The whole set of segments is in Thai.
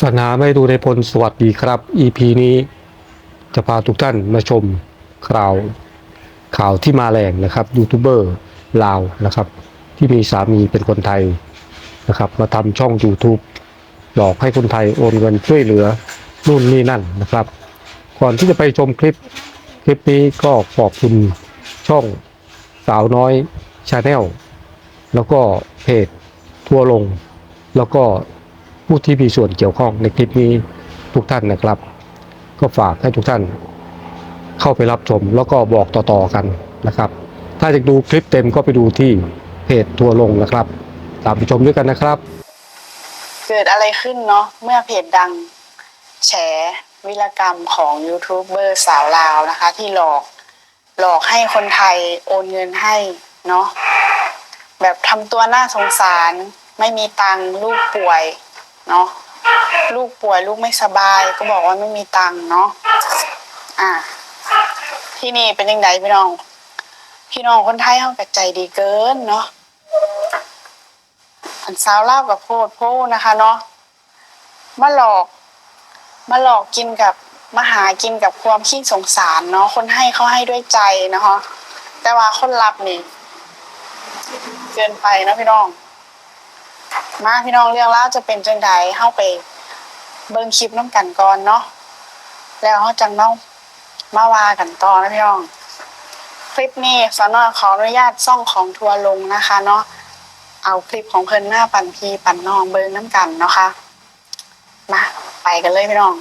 สนาไม่ดูในพลสวัสดีครับ EP นี้จะพาทุกท่านมาชมข่าวข่าวที่มาแรงนะครับยูทูบเบอร์ลาวนะครับ ที่มีสามีเป็นคนไทยนะครับ มาทำช่อง YouTube หลอกให้คนไทยโอนเงินช่วยเหลือนู่นนี่นั่นนะครับ ก่อนที่จะไปชมคลิปคลิปนี้ก็ขอบคุณช่องสาวน้อยชาแนลแล้วก็เพจทัวลงแล้วก็ ผู้ที่มีส่วนเกี่ยวข้องในคลิปนี้ทุกท่านนะครับ ก็ฝากให้ทุกท่าน เข้าไปรับชมแล้วก็บอกต่อๆกันนะครับ ถ้าอยากดูคลิปเต็มก็ไปดูที่เพจทัวร์ลงนะครับ ตามไปชมด้วยกันนะครับ เกิดอะไรขึ้นเนาะเมื่อเพจดัง แฉวิรกรรมของยูทูบเบอร์สาวลาวนะคะ ที่หลอกหลอกให้คนไทยโอนเงินให้เนาะแบบทำตัวน่าสงสารไม่มีตังค์ลูกป่วย เนาะลูกป่วยลูกไม่สบายก็บอกว่าไม่มีตังค์เนาะอะที่นี่เป็นยังไงพี่น้อง พี่น้องคนไทยเขากับใจดีเกินเนาะอันสาวเล่ากับโพดโพนะคะ เนาะมาหลอก มาหลอกกินกับมาหากินกับความขี้สงสารเนาะคนให้เขาให้ด้วยใจนะคะแต่ว่าคนรับนี่ เกินไปนะพี่น้อง มาพี่น้องเรื่องเล่าจะเป็นจังใดเข้าไปเบิ้งคลิปน้ำกันก่อนเนาะแล้วเขาจังน้องมาว่ากันต่อนะพี่น้อง คลิปนี้สอนอขออนุญาตซ่องของทัวร์ลงนะคะเนาะเอาคลิปของเพิ่นหน้าปั่นพีปั่นน้องเบิ้งน้ำกันเนาะคะมาไปกันเลยพี่น้อง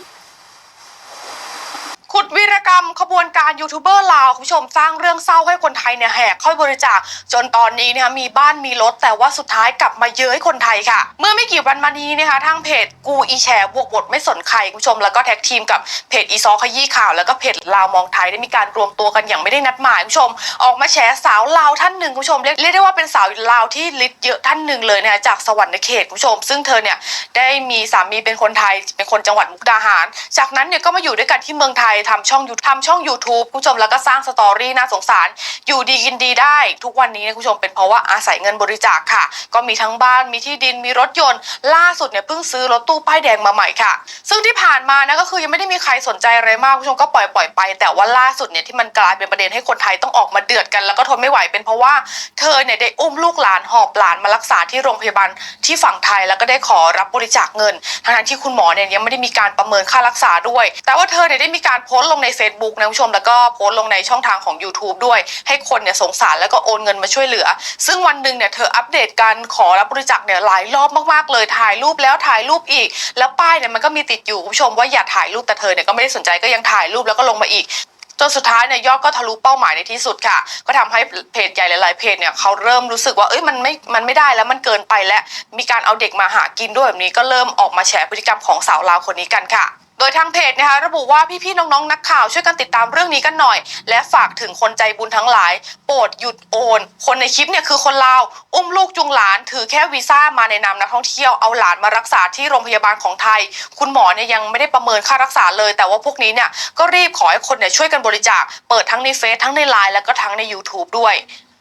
ดวีรกรรมขบวนการยูทูบเบอร์ลาวคุณผู้ชมสร้างเรื่องเศร้าให้คนไทยเนี่ยแหกเข้าบริจาค จนตอนนี้เนี่ยมีบ้านมีรถ แต่ว่าสุดท้ายกลับมาเย้ยคนไทยค่ะ เมื่อไม่กี่วันมานี้นะคะทางเพจกูอีแชร์บวกบทไม่สนใครคุณผู้ชมแล้วก็แท็กทีมกับเพจอีซอขยี้ข่าว แล้วก็เพจลาวมองไทยได้มีการรวมตัวกันอย่างไม่ได้นัดหมายคุณผู้ชม ออกมาแฉสาวลาวท่านหนึ่งคุณผู้ชมเรียกเรียกได้ว่าเป็นสาวลาวที่ลิดเยอะท่านหนึ่งเลยนะคะจากสวรรค์เขตคุณผู้ชม ซึ่งเธอเนี่ยได้มีสามีเป็นคนไทยเป็นคนจังหวัดมุกดาหาร จากนั้นเนี่ยก็มาอยู่ด้วยกันที่เมืองไทยททำช่องยูทำช่อง YouTube คุณผู้ชมแล้วก็สร้างสตอรี่น่าสงสาร อยู่ดีกินดีได้ ทุกวันนี้เนยคุณผู้ชมเป็นเพราะว่าอาศัยเงินบริจาคค่ะ ก็มีทั้งบ้านมีที่ดินมีรถยนต์ ล่าสุดเนี่ยเพิ่งซื้อรถตู้ป้ายแดงมาใหม่ค่ะ ซึ่งที่ผ่านมานะก็คือยังไม่ได้มีใครสนใจอะไรมากคุณผู้ชมก็ปล่อยปล่อยๆไป แต่ว่าล่าสุดเนี่ยที่มันกลายเป็นประเด็นให้คนไทยต้องออกมาเดือดกันแล้วก็ทนไม่ไหวเป็นเพราะว่าเธอเนี่ยได้อุ้มลูกหลานหอบหลานมารักษาที่โรงพยาบาลที่ฝั่งไทยแล้วก็ได้ขอรับบริจาคเงินทั้งที่คุณหมอเนี่ยยังไม่ได้มีการประเมินค่ารักษาด้วย แต่ว่าเธอเนี่ยได้มีการโพสต์ลงใน Facebook นะคุณผู้ชมแล้วก็โพสต์ลงในช่องทางของ YouTube ด้วย ให้คนเนี่ยสงสารแล้วก็โอนเงินมาช่วยเหลือ ซึ่งวันหนึ่งเนี่ยเธออัปเดตการขอรับบริจาคเนี่ยหลายรอบมากๆเลยถ่ายรูปแล้วถ่ายรูปอีก แล้วป้ายเนี่ยมันก็มีติดอยู่คุณผู้ชมว่าอย่าถ่ายรูปแต่เธอเนี่ยก็ไม่ได้สนใจก็ยังถ่ายรูปแล้วก็ลงมาอีกจนสุดท้ายเนี่ยยอดก็ทะลุเป้าหมายในที่สุดค่ะ ก็ทำให้เพจใหญ่หลายๆเพจเนี่ยเขาเริ่มรู้สึกว่าเอ้ยมันไม่มันไม่ได้แล้วมันเกินไปแล้วมีการเอาเด็กมาหากินด้วยแบบนี้ก็เริ่มออกมาแฉพฤติกรรมของสาวลาวคนนี้กันค่ะ โดยทางเพจนะคะระบุว่าพี่ๆน้องๆนักข่าวช่วยกันติดตามเรื่องนี้กันหน่อย และฝากถึงคนใจบุญทั้งหลาย โปรดหยุดโอน คนในคลิปเนี่ยคือคนลาว อุ้มลูกจูงหลาน ถือแค่วีซ่ามาในนามนักท่องเที่ยวเอาหลานมารักษาที่โรงพยาบาลของไทย คุณหมอเนี่ยยังไม่ได้ประเมินค่ารักษาเลย แต่ว่าพวกนี้เนี่ยก็รีบขอให้คนเนี่ยช่วยกันบริจาคเปิดทั้งในเฟซทั้งในไลน์แล้วก็ทั้งใน YouTube ด้วย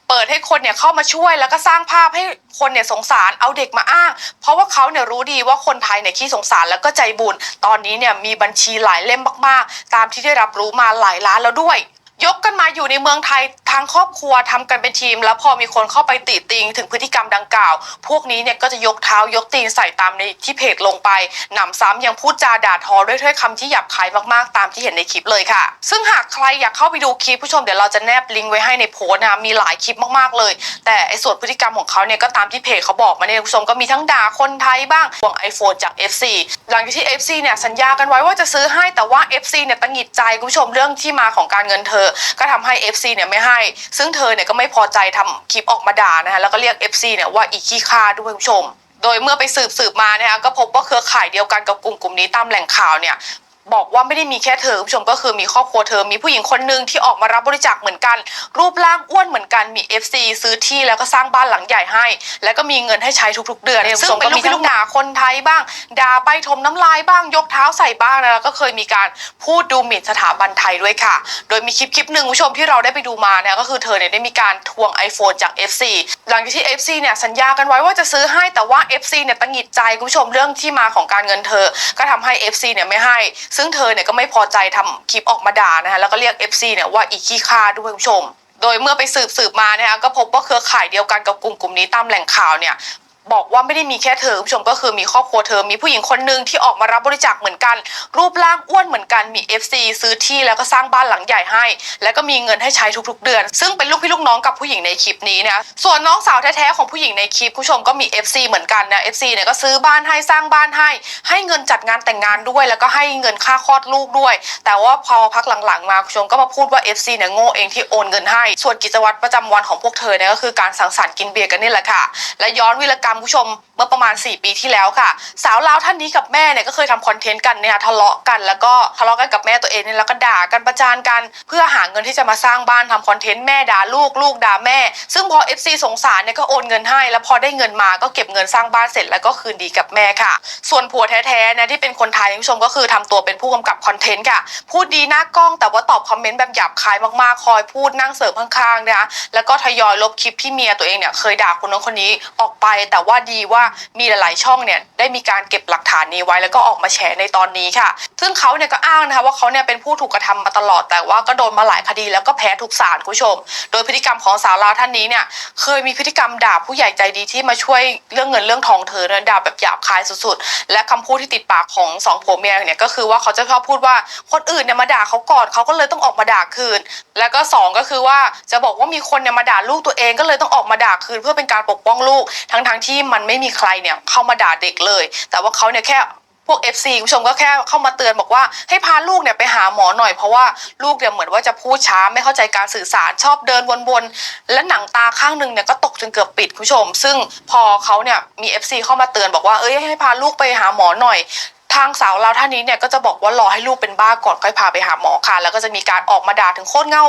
เปิดให้คนเนี่ยเข้ามาช่วยแล้วก็สร้างภาพให้คนเนี่ยสงสารเอาเด็กมาอ้าง เพราะว่าเขาเนี่ยรู้ดีว่าคนไทยเนี่ยขี้สงสารแล้วก็ใจบุญ ตอนนี้เนี่ยมีบัญชีหลายเล่มมากๆ ตามที่ได้รับรู้มาหลายล้านแล้วด้วย ยกกันมาอยู่ในเมืองไทยทางครอบครัวทำกันเป็นทีม แล้วพอมีคนเข้าไปติติงถึงพฤติกรรมดังกล่าว พวกนี้เนี่ยก็จะยกเท้ายกตีนใส่ตามในที่เพจลงไปหนำซ้ำยังพูดจาด่าทอด้วยถ้อยคำที่หยาบคายมากๆ ตามที่เห็นในคลิปเลยค่ะ ซึ่งหากใครอยากเข้าไปดูคลิปผู้ชมเดี๋ยวเราจะแนบลิงก์ไว้ให้ในโพส์นะมีหลายคลิปมากๆเลย แต่ไอ้ส่วนพฤติกรรมของเขาเนี่ยก็ตามที่เพจเขาบอกมาเนี่ยคุณผู้ชมก็มีทั้งด่าคนไทยบ้างห่วง iPhone จาก FC หลังจากที่ FC เนี่ยสัญญากันไว้ว่าจะซื้อให้แต่ว่า FC เนี่ยตังหิดใจคุณผู้ชมเรื่องที่มาของการเงินเธอก็ทำให้ FC เนี่ยไม่ให้ ซึ่งเธอเนี่ยก็ไม่พอใจทำคลิปออกมาด่านะคะแล้วก็เรียก FC เนี่ยว่าอีขี้ค่าด้วยคุณผู้ชมโดยเมื่อไปสืบสืบมานะคะก็พบว่าเครือข่ายเดียวกันกับกลุ่มกลุ่มนี้ตามแหล่งข่าวเนี่ย บอกว่าไม่ได้มีแค่เธอคุณผู้ชมก็คือมีครอบครัวเธอมีผู้หญิงคนหนึ่งที่ออกมารับบริจาคเหมือนกัน รูปร่างอ้วนเหมือนกันมี FC ซื้อที่แล้วก็สร้างบ้านหลังใหญ่ให้ แล้วก็มีเงินให้ใช้ทุกๆ เดือนซึ่งเป็นลูกพี่ลูกด่าคนไทยบ้างด่าไปถมน้ำลายบ้างยกเท้าใส่บ้างนะแล้วก็เคยมีการพูดดูหมิ่นสถาบันไทยด้วยค่ะ โดยมีคลิปคลิปหนึ่งคุณผู้ชมที่เราได้ไปดูมาเนี่ยก็คือเธอเนี่ยได้มีการทวง iPhone จาก FC หลังจากที่ FC เนี่ยสัญญากันไว้ว่าจะซื้อให้แต่ว่า FC เนี่ยตังหิดใจคุณผู้ชมเรื่องที่มาของการเงินเธอ ก็ทำให้ FC เนี่ยไม่ให้ ซึ่งเธอเนี่ยก็ไม่พอใจทำคลิปออกมาด่านะคะแล้วก็เรียก FC เนี่ยว่าอีขี้ค่าด้วยคุณผู้ชม โดยเมื่อไปสืบสืบมานะคะก็พบว่าเครือข่ายเดียวกันกับกลุ่มกลุ่มนี้ตามแหล่งข่าวเนี่ย บอกว่าไม่ได้มีแค่เธอคุณผู้ชมก็คือมีครอบครัวเธอมีผู้หญิงคนหนึ่งที่ออกมารับบริจาคเหมือนกัน รูปร่างอ้วนเหมือนกันมี FC ซื้อที่แล้วก็สร้างบ้านหลังใหญ่ให้ แล้วก็มีเงินให้ใช้ทุกๆ เดือน ซึ่งเป็นลูกพี่ลูกน้องกับผู้หญิงในคลิปนี้นะส่วนน้องสาวแท้ๆของผู้หญิงในคลิปคุณผู้ชมก็มี FC เหมือนกันนะ FC เนี่ยก็ซื้อบ้านให้สร้างบ้านให้ ให้เงินจัดงานแต่งงานด้วย แล้วก็ให้เงินค่าคลอดลูกด้วย แต่ว่าพอพักหลังๆมาคุณผู้ชมก็มาพูดว่า FC เนี่ยโง่เองที่โอนเงินให้ ส่วนกิจวัตรประจำวันของพวกเธอเนี่ยก็คือการสังสรรค์กินเบียร์กันนี่แหละค่ะและย้อนวีรกรรมคุณผู้ชมเมื่อประมาณ 4 ปีที่แล้วค่ะ สาวลาวท่านนี้กับแม่เนี่ยก็เคยทำคอนเทนต์กันเนี่ยทะเลาะกันแล้วก็ทะเลาะกันกับแม่ตัวเองเนี่ยแล้วก็ด่ากันประจานกัน เพื่อหาเงินที่จะมาสร้างบ้านทำคอนเทนต์แม่ด่าลูกลูกด่าแม่ ซึ่งพอ FC สงสารเนี่ยก็โอนเงินให้ แล้วพอได้เงินมาก็เก็บเงินสร้างบ้านเสร็จแล้วก็คืนดีกับแม่ค่ะ ส่วนผัวแท้ๆเนี่ยที่เป็นคนไทยคุณผู้ชมก็คือทำตัวเป็นผู้กำกับคอนเทนต์ค่ะ พูดดีหน้ากล้องแต่ว่าตอบคอมเมนต์แบบหยาบคายมากๆ คอยพูดนั่งเสริมข้างๆนะคะแล้วก็ทยอยลบคลิปที่เมียตัวเองเนี่ยเคยด่าคนนั้นคนนี้ออกไปแต่ว่าดีว่ามีหลายๆช่องเนี่ยได้มีการเก็บหลักฐานนี้ไว้แล้วก็ออกมาแฉในตอนนี้ค่ะ ซึ่งเขาเนี่ยก็อ้างนะคะว่าเขาเนี่ยเป็นผู้ถูกกระทำมาตลอด แต่ว่าก็โดนมาหลายคดีแล้วก็แพ้ทุกศาลคุณผู้ชม โดยพฤติกรรมของสาวลาวท่านนี้เนี่ยเคยมีพฤติกรรมด่าผู้ใหญ่ใจดีที่มาช่วยเรื่องเงินเรื่องทองเธอเนี่ยด่าแบบหยาบคายสุดๆ และคำพูดที่ติดปากของสองผัวเมียเนี่ยก็คือว่าเขาจะชอบพูดว่าคนอื่นเนี่ยมาด่าเขาก่อนเขาก็เลยต้องออกมาด่าคืน แล้วก็สองก็คือว่าจะบอกว่ามีคนเนี่ยมาด่าลูกตัวเองก็เลยต้องออกมาด่าคืน เพื่อเป็นการปกป้องลูกทั้งๆที่มันไม่มีใครเนี่ยเข้ามาด่าเด็กเลย แต่ว่าเขาเนี่ยแค่พวก FC คุณผู้ชมก็แค่เข้ามาเตือนบอกว่าให้พาลูกเนี่ยไปหาหมอหน่อยเพราะว่าลูกเนี่ยเหมือนว่าจะพูดช้าไม่เข้าใจการสื่อสารชอบเดินวนๆและหนังตาข้างหนึ่งเนี่ยก็ตกจนเกือบปิดคุณผู้ชม ซึ่งพอเขาเนี่ยมี FC เข้ามาเตือนบอกว่าเอ้ยให้พาลูกไปหาหมอหน่อย ทางสาวเราท่านนี้เนี่ยก็จะบอกว่ารอให้ลูกเป็นบ้าก่อนค่อยพาไปหาหมอค่ะ แล้วก็จะมีการออกมาด่าถึงโคตรเง่า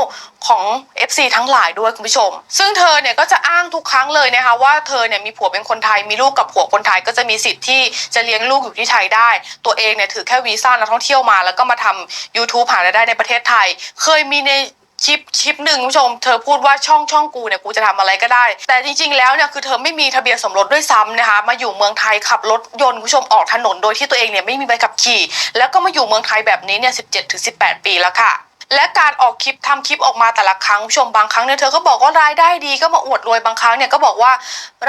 ของ FC ทั้งหลายด้วยคุณผู้ชม ซึ่งเธอเนี่ยก็จะอ้างทุกครั้งเลยนะคะว่าเธอเนี่ยมีผัวเป็นคนไทยมีลูกกับผัวคนไทยก็จะมีสิทธิ์ที่จะเลี้ยงลูกอยู่ที่ไทยได้ ตัวเองเนี่ยถือแค่วีซ่านักท่องเที่ยวมา แล้วก็มาทำ YouTube หารายได้ในประเทศไทย เคยมีใน คลิปคลิปหนึ่งคุณผู้ชมเธอพูดว่าช่องช่องกูเนี่ยกูจะทำอะไรก็ได้ แต่จริงๆแล้วเนี่ยคือเธอไม่มีทะเบียนสมรสด้วยซ้ำนะคะมาอยู่เมืองไทยขับรถยนต์คุณผู้ชมออกถนนโดยที่ตัวเองเนี่ยไม่มีใบขับขี่ แล้วก็มาอยู่เมืองไทยแบบนี้เนี่ย17ถึง18ปีแล้วค่ะ และการออกคลิปทำคลิปออกมาแต่ละครั้งคุณผู้ชมบางครั้งเนี่ยเธอก็บอกว่ารายได้ดีก็มาอวดรวยบางครั้งเนี่ยก็บอกว่า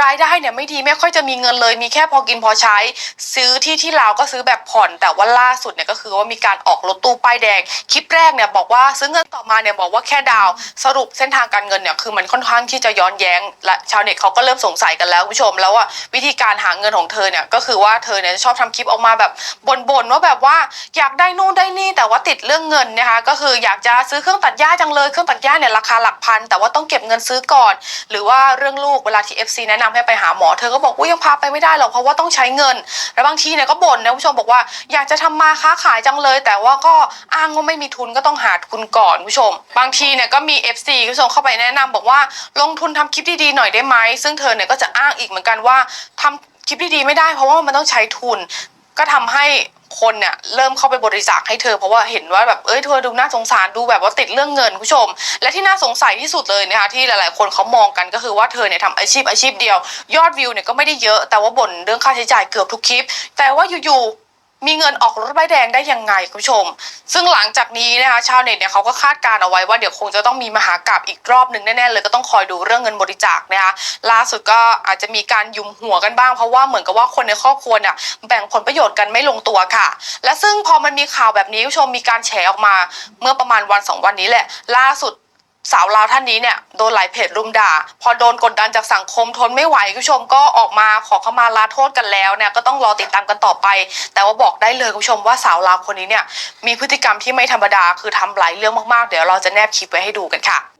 รายได้เนี่ยไม่ดีไม่ค่อยจะมีเงินเลย มีแค่พอกินพอใช้ ซื้อที่ที่ลาวก็ซื้อแบบผ่อน แต่ว่าล่าสุดเนี่ยก็คือว่ามีการออกรถตู้ป้ายแดงคลิปแรกเนี่ยบอกว่าซื้อเงินต่อมาเนี่ยบอกว่าแค่ดาวน์สรุปเส้นทางการเงินเนี่ยคือมันค่อนข้างที่จะย้อนแย้ง และชาวเน็ตเขาก็เริ่มสงสัยกันแล้วคุณผู้ชม แล้วว่าวิธีการหาเงินของเธอเนี่ยก็คือว่าเธอเนี่ยชอบทำคลิปออกมาแบบบ่นๆว่าแบบว่าอยากได้นู่นได้นี่แต่ว่าติดเรื่องเงินนะคะก็คืออยากจะซื้อเครื่องตัดหญ้าจังเลยเครื่องตัดหญ้าเนี่ยราคาหลักพัน แต่ว่าต้องเก็บเงินซื้อก่อน หรือว่าเรื่องลูกเวลาที่ FC แนะนำให้ไปหาหมอเธอก็บอกว่ายังพาไปไม่ได้หรอกเพราะว่าต้องใช้เงิน แล้วบางทีเนี่ยก็บ่นนะคุณผู้ชมบอกว่าอยากจะทำมาค้าขายจังเลย แต่ว่าก็อ้างว่าไม่มีทุนก็ต้องหาทุนก่อนคุณผู้ชม บางทีเนี่ยก็มี FC คุณผู้ชมเข้าไปแนะนำบอกว่าลงทุนทำคลิปดีๆหน่อยได้ไหมซึ่งเธอเนี่ยก็จะอ้างอีกเหมือนกันว่าทำคลิปดีๆไม่ได้เพราะว่ามันต้องใช้ทุน ก็ทำให้คนเนี่ยเริ่มเข้าไปบริจาคให้เธอเพราะว่าเห็นว่าแบบเอ้ยเธอดูน่าสงสารดูแบบว่าติดเรื่องเงินคุณผู้ชม และที่น่าสงสัยที่สุดเลยนะคะที่หลายๆ คนเขามองกันก็คือว่าเธอเนี่ยทำอาชีพอาชีพเดียว ยอดวิวเนี่ยก็ไม่ได้เยอะ แต่ว่าบ่นเรื่องค่าใช้จ่ายเกือบทุกคลิป แต่ว่าอยู่ๆ มีเงินออกรถใบแดงได้ยังไงคุณผู้ชม ซึ่งหลังจากนี้นะคะชาวเน็ตเนี่ยเขาก็คาดการเอาไว้ว่าเดี๋ยวคงจะต้องมีมหากราบอีกรอบหนึ่งแน่ๆเลยก็ต้องคอยดูเรื่องเงินบริจาคนะคะล่าสุดก็อาจจะมีการยุมหัวกันบ้างเพราะว่าเหมือนกับว่าคนในครอบครัวเนี่ยแบ่งผลประโยชน์กันไม่ลงตัวค่ะ และซึ่งพอมันมีข่าวแบบนี้คุณผู้ชมมีการแฉออกมา เมื่อประมาณวันสองวันนี้แหละ ล่าสุด สาวลาวท่านนี้เนี่ยโดนหลายเพจรุมด่า พอโดนกดดันจากสังคมทนไม่ไหวคุณผู้ชมก็ออกมาขอเข้ามาลาโทษกันแล้วเนี่ยก็ต้องรอติดตามกันต่อไป แต่ว่าบอกได้เลยคุณผู้ชมว่าสาวลาวคนนี้เนี่ยมีพฤติกรรมที่ไม่ธรรมดาคือทำหลายเรื่องมากๆ เดี๋ยวเราจะแนบคลิปไว้ให้ดูกันค่ะ